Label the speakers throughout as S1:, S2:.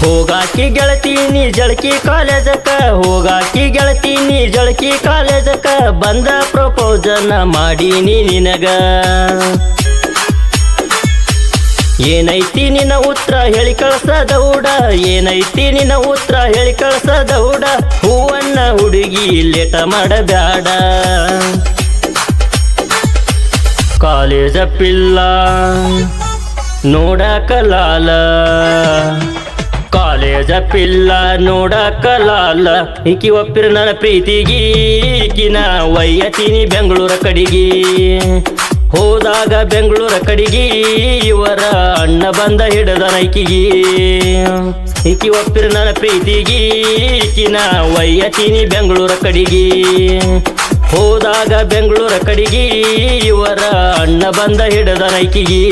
S1: ಹೋಗಾಕಿ ಗೆಳ್ತೀನಿ ಜಳಕಿ ಕಾಲೇಜಕ್ಕ. ಹೋಗಾಕಿ ಗೆಳ್ತೀನಿ ಜಳಕಿ ಕಾಲೇಜಕ್ಕ. ಬಂದ ಪ್ರಪೋಸನ ಮಾಡೀನಿ ನಿನಗ. ಏನೈತಿ ನಿನ್ನ ಉತ್ತರ ಹೇಳಿ ಕಳ್ಸದೌಡ ಏನೈತಿ ನಿನ್ನ ಉತ್ತರ ಹೇಳಿ ಕಳ್ಸದೌಡ ಹೂವನ್ನ ಹುಡುಗಿ ಲೇಟ ಮಾಡಬ್ಯಾಡ. ಕಾಲೇಜ ಪಿಲ್ಲ. ನೋಡಕ ಲಾಲ ಕಾಲೇಜ ಪಿಲ್ಲ ನೋಡಕ ಲಾಲ ಈಕಿ ಒಪ್ಪಿರ ನನ್ನ ಪ್ರೀತಿಗಿ, ಈಕಿನ ವಯ್ಯತೀನಿ ಬೆಂಗಳೂರ ಕಡಿಗಿ. ಹೋದಾಗ ಬೆಂಗಳೂರ ಕಡಿಗಿ, ಇವರ ಅಣ್ಣ ಬಂದ ಹಿಡದ ನೈಕಿಗಿ ಈಕಿ ಒಪ್ಪಿರ ನನ್ನ ಪ್ರೀತಿಗಿ, ಈಕಿನ ವಯ್ಯತೀನಿ ಬೆಂಗಳೂರ ಕಡಿಗಿ. ಹೋದಾಗ ಬೆಂಗಳೂರ ಕಡಿಗಿ ಇವರ ಅಣ್ಣ ಬಂದ ಹಿಡದ ನೈಕಿಗಿ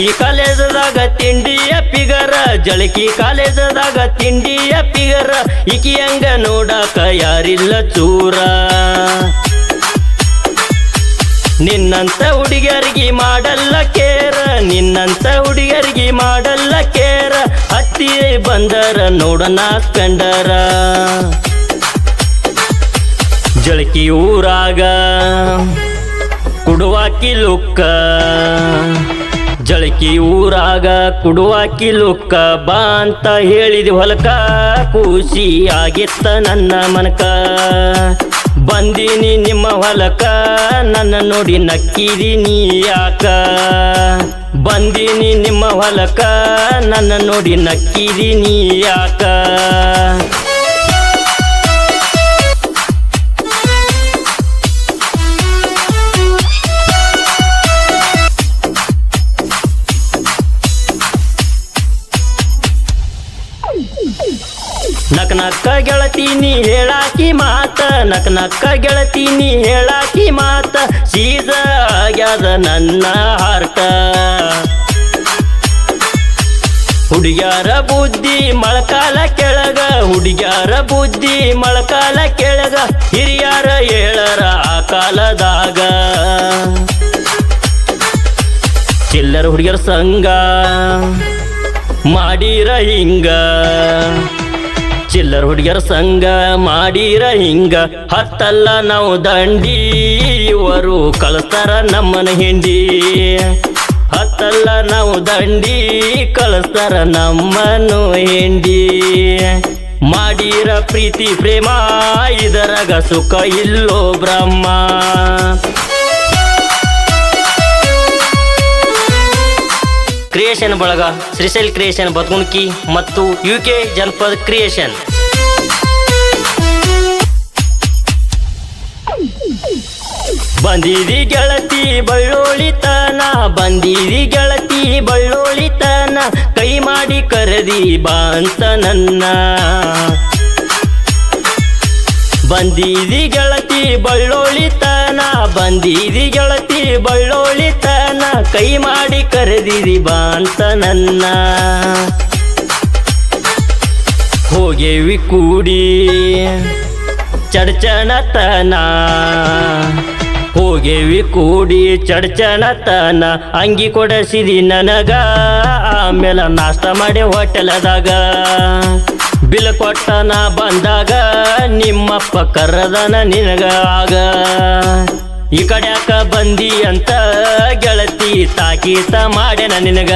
S1: ಜಳಕಿ ಕಾಲೇಜದಾಗ ತಿಂಡಿಯ ಪಿಗರ, ಜಳಕಿ ಕಾಲೇಜದಾಗ ತಿಂಡಿಯ ಪಿಗರ, ಈಕಿ ಹಂಗ ನೋಡಾಕ ಯಾರಿಲ್ಲ ಚೂರ. ನಿನ್ನಂತ ಹುಡುಗರಿಗೆ ಮಾಡಲ್ಲ ಕೇರ, ನಿನ್ನಂತ ಹುಡುಗರಿಗೆ ಮಾಡಲ್ಲ ಕೇರ ಅತ್ತಿ ಬಂದರ ನೋಡನ ಕಂಡರ. ಜಳಕಿ ಊರಾಗ ಕುಡುವಾಕಿ ಲುಕ್ಕ. ಜಳಕಿ ಊರಾಗ ಕುಡುವಾಕಿ ಲುಕ್ಕ ಬಾ ಅಂತ ಹೇಳಿದ ಹೊಲಕ ಖುಷಿ ಆಗಿತ್ತ ನನ್ನ ಮನಕ. ಬಂದೀನಿ ನಿಮ್ಮ ಹೊಲಕ, ನನ್ನ ನೋಡಿ ನಕ್ಕಿದಿ ನೀ ಯಾಕ? ಬಂದೀನಿ ನಿಮ್ಮ ಹೊಲಕ, ನನ್ನ ನೋಡಿ ನಕ್ಕಿದಿ ನೀ ಯಾಕ? ನಕ್ ನಕ್ಕ ಗೆಳತೀನಿ ಹೇಳಾಕಿ ಮಾತ. ನಕ್ ನಕ್ಕ ಗೆಳತೀನಿ ಹೇಳಾಕಿ ಮಾತ. ಸೀದ ಆಗ್ಯಾದ ನನ್ನ ಹಾರ್ಟ. ಹುಡುಗ್ಯಾರ ಬುದ್ಧಿ ಮಳಕಾಲ ಕೆಳಗ. ಹುಡುಗ್ಯಾರ ಬುದ್ಧಿ ಮಳಕಾಲ ಕೆಳಗ. ಹಿರಿಯರ ಏಳರ ಆ ಕಾಲದಾಗ. ಚಿಲ್ಲರ ಹುಡುಗಿಯರ ಸಂಘ ಮಾಡಿರ ಹಿಂಗ. ಚಿಲ್ಲರ್ ಹುಡುಗಿಯರ ಸಂಘ ಮಾಡಿರ ಹಿಂಗ. ಹತ್ತಲ್ಲ ನಾವು ದಂಡಿ, ಇವರು ಕಳಿಸ್ತಾರ ನಮ್ಮನ ಹಿಂಡಿ. ಹತ್ತಲ್ಲ ನಾವು ದಂಡಿ, ಕಳಿಸ್ತಾರ ನಮ್ಮನು ಹಿಂಡಿ. ಮಾಡಿರ ಪ್ರೀತಿ, ಪ್ರೇಮ, ಇದರಗ ಸುಖ ಇಲ್ಲೋ ಬ್ರಹ್ಮ. ಕ್ರಿಯೇಷನ್ ಬಳಗ, ಶ್ರೀಶೈಲ್ ಕ್ರಿಯೇಷನ್ ಬದಗುಣಕಿ ಮತ್ತು ಯು ಕೆ ಜನಪದ ಕ್ರಿಯೇಷನ್ ಬಂದಿದಿ ಗೆಳತಿ ಬಳ್ಳೋಳಿತನ, ಬಂದಿದಿ ಗೆಳತಿ ಬಳ್ಳೋಳಿತನ, ಕೈ ಮಾಡಿ ಕರೆದಿ ಬಾ ಅಂತ ನನ್ನ. ಬಂದಿದಿ ಗೆಳತಿ ಬಳ್ಳೋಳಿತನ, ಬಂದಿದಿ ಗೆಳತಿ ಬಳ್ಳೋಳಿತನ, ಕೈ ಮಾಡಿ ಕರೆದಿರಿ ಬಾ ಅಂತ ನನ್ನ. ಹೋಗೇವಿ ಕೂಡಿ ಚಡ್ಚಣತನ ಹೋಗೇವಿ ಕೂಡಿ ಚಡ್ಚಣತನ ಅಂಗಿ ಕೊಡಸಿದಿ ನನಗ. ಆಮೇಲೆ ನಾಷ್ಟ ಮಾಡಿ ಹೋಟೆಲದಾಗ. ಬಿಲ್ ಕೊಟ್ಟನ ಬಂದಾಗ, ನಿಮ್ಮಪ್ಪ ಕರ್ರದನ ನಿನಗ ಆಗ. ಈ ಕಡ್ಯಾಕ ಬಂದಿ ಅಂತ ಗೆಳತಿ ತಾಕೀತ ಮಾಡ್ಯಾನ ನಿನಗ.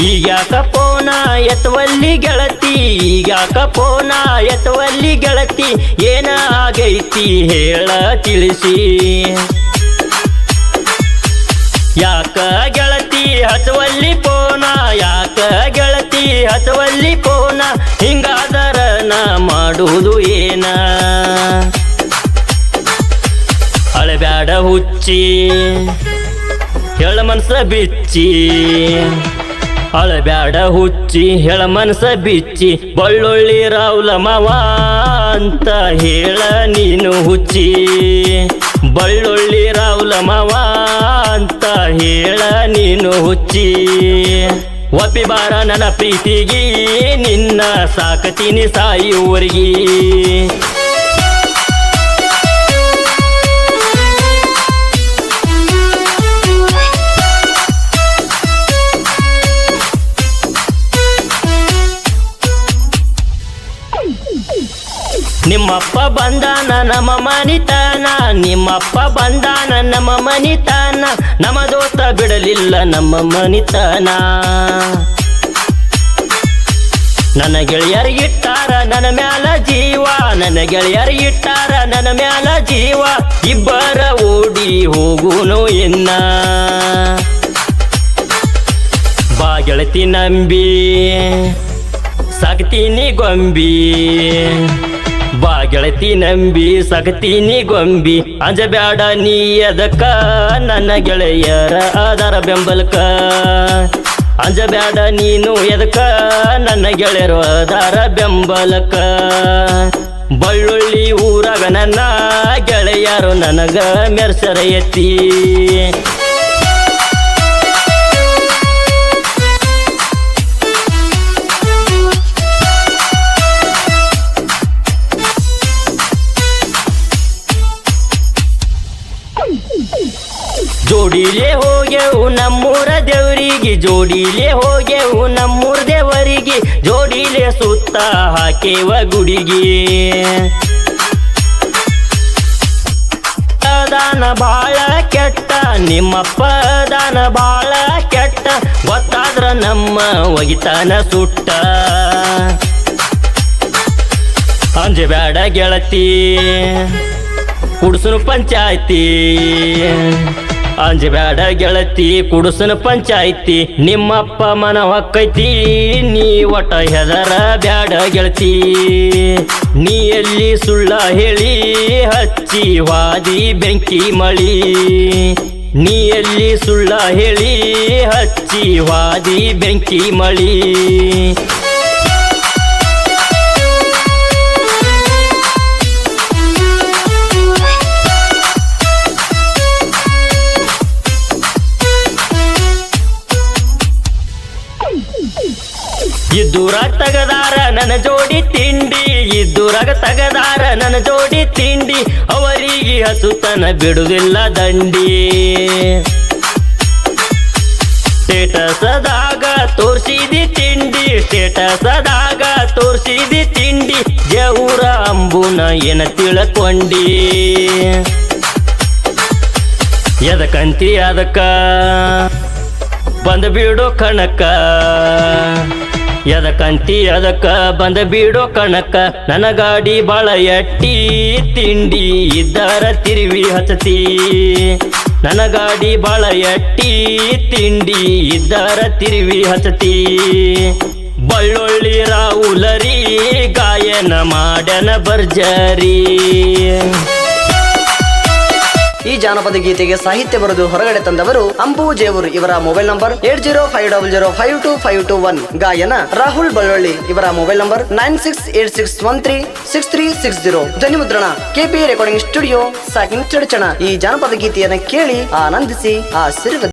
S1: ಈಗ್ಯಾಕ ಪೋನ ಎತ್ತವಲ್ಲಿ ಗೆಳತಿ ಈಗ್ಯಾಕ ಪೋನ ಎತ್ತವಲ್ಲಿ ಗೆಳತಿ ಏನ ಆಗೈತಿ ಹೇಳ ತಿಳಿಸಿ. ಯಾಕ ಗೆಳತಿ ಹಚ್ಚವಲ್ಲಿ ಪೋನ, ಯಾಕ ಗೆಳತಿ ಹಚ್ಚವಲ್ಲಿ ಪೋನ, ಹಿಂಗಾದರ ನಾ ಮಾಡುವುದು ಏನ? ಅಳಬ್ಯಾಡ ಹುಚ್ಚಿ. ಹೇಳ ಮನಸ ಬಿಚ್ಚಿ, ಅಳಬ್ಯಾಡ ಹುಚ್ಚಿ, ಹೇಳ ಮನಸ ಬಿಚ್ಚಿ, ಬಳ್ಳುಳ್ಳಿ ರಾವುಲ ಅಂತ ಹೇಳ ನೀನು ಹುಚ್ಚಿ. ಬಳ್ಳುಳ್ಳಿ ರಾವುಲ ಅಂತ ಹೇಳ ನೀನು ಹುಚ್ಚಿ. ಒಪ್ಪಿ ಬಾರ ನನ್ನ ಪ್ರೀತಿಗೆ, ನಿನ್ನ ಸಾಕತೀನಿ ಸಾಯುವರಿಗೆ. ನಿಮ್ಮಪ್ಪ ಬಂದಾನ, ನಮ್ಮ ಮನಿತಾನ. ನಿಮ್ಮಪ್ಪ ಬಂದಾನ, ನಮ್ಮ ಮನಿತಾನ. ನಮ್ಮ ದೋಸ್ತ ಬಿಡಲಿಲ್ಲ, ನಮ್ಮ ಮನಿತಾನ. ನನ್ನ ಗೆಳೆಯರಿಗಿಟ್ಟಾರ ನನ್ನ ಮ್ಯಾಲ ಜೀವ. ನನ್ನ ಗೆಳೆಯರಿಗಿಟ್ಟಾರ ನನ್ನ ಮ್ಯಾಲ ಜೀವ. ಇಬ್ಬರ ಓಡಿ ಹೋಗುನು ಎನ್ನ ಬಾ ಗೆಳತಿ ನಂಬಿ, ಸಾಕ್ತೀನಿ ಗೊಂಬಿ. ಬಾ ಗೆಳತಿ ನಂಬಿ, ಸಗತೀನಿ ಗೊಂಬಿ. ಅಂಜಬ್ಯಾಡ ನೀ ಅದಕ್ಕ ನನ್ನ ಗೆಳೆಯರ ಆಧಾರ ಬೆಂಬಲಕ ಅಂಜಬ್ಯಾಡ ನೀನು ಎದಕ ನನ್ನ ಗೆಳೆಯರು ಆಧಾರ ಬೆಂಬಲಕ ಬಳ್ಳುಳ್ಳಿ ಊರಾಗ ನನ್ನ ಗೆಳೆಯರು ನನಗ ಮೆರ್ಸರ ಎತ್ತಿ ದೇವರಿಗೆ ಜೋಡಿಲೆ ಹೋಗೆವು ನಮ್ಮೂರ್ ದೇವರಿಗೆ. ಜೋಡಿಲೆ ಸುತ್ತ ಹಾಕೇವ ಗುಡಿಗೆ. ದಾನ ಬಾಳ ಕೆಟ್ಟ, ನಿಮ್ಮಪ್ಪ ದಾನ ಬಾಳ ಕೆಟ್ಟ, ಗೊತ್ತಾದ್ರ ನಮ್ಮ ಒಗಿತಾನ ಸುಟ್ಟ. ಅಂಜಬೇಡ ಗೆಳತಿ ಕುಡ್ಸುನು ಪಂಚಾಯ್ತಿ. ಅಂಜಬೇಡ ಗೆಳತಿ ಕುಡಸನ ಪಂಚಾಯ್ತಿ. ನಿಮ್ಮಪ್ಪ ಮನ ಹೊಕ್ಕೈತಿ ನೀ ಒಟ ಹೆದರ ಬ್ಯಾಡ ಗೆಳತಿ. ನೀ ಎಲ್ಲಿ ಸುಳ್ಳ ಹೇಳಿ, ಹಚ್ಚಿ ವಾದಿ ಬೆಂಕಿ ಮಳಿ. ನೀ ಎಲ್ಲಿ ಸುಳ್ಳ ಹೇಳಿ, ಹಚ್ಚಿ ವಾದಿ ಬೆಂಕಿ ಮಳಿ. ಇದ್ದೂರಾಗ ತಗದಾರ, ನನ್ನ ಜೋಡಿ ತಿಂಡಿ. ಇದ್ದೂರಾಗ ತಗದಾರ, ನನ್ನ ಜೋಡಿ ತಿಂಡಿ. ಅವರಿಗೆ ಹಸುತನ ಬಿಡುವಿಲ್ಲ ದಂಡಿ. ಸ್ಟೇಟಸದಾಗ ತೋರಿಸಿದಿ ತಿಂಡಿ, ಸ್ಟೇಟಸದಾಗ ತೋರಿಸಿದಿ ತಿಂಡಿ. ಜೌರ ಅಂಬುನ ಏನ ತಿಳ್ಕೊಂಡಿ. ಎದಕ್ಕಂತಿ ಅದಕ್ಕ? ಬಂದ ಬಿಡೋ ಕಣಕ ಎದಕ್ಕಂತಿ ಅದಕ್ಕ ಬಂದ ಬಿಡೋ ಕಣಕ. ನನ್ನ ಗಾಡಿ ಬಾಳ ಎಟ್ಟಿ, ತಿಂಡಿ ಇದ್ದಾರ ತಿರುವಿ ಹತ್ತತಿ ನನ್ನ ಗಾಡಿ ಬಾಳ ಎಟ್ಟಿ, ತಿಂಡಿ ಇದ್ದಾರ ತಿರುವಿ ಹತ್ತತಿ ಬಳ್ಳೊಳ್ಳಿ ರಾವುಲರಿ ಗಾಯನ ಮಾಡನ ಬರ್ಜರಿ
S2: ಈ ಜಾನಪದ ಗೀತೆಗೆ ಸಾಹಿತ್ಯ ಬರೆದು ಹೊರಗಡೆ ತಂದವರು ಅಂಬು ಜೇವರ್. ಇವರ mobile number eight zero five double zero five two five two one. ಗಾಯನ ರಾಹುಲ್ ಬಳ್ಳೊಳ್ಳಿ ಇವರ mobile number nine six eight six one three six three six zero. ಧ್ವನಿ ಮುದ್ರಣ ಕೆಪಿ ರೆಕಾರ್ಡಿಂಗ್ ಸ್ಟುಡಿಯೋ, ಸಾಕಿಂಗ್ ಚಡಚಣ. ಈ ಜಾನಪದ ಗೀತೆಯನ್ನು ಕೇಳಿ ಆನಂದಿಸಿ, ಆಶೀರ್ವದಿಸಿ.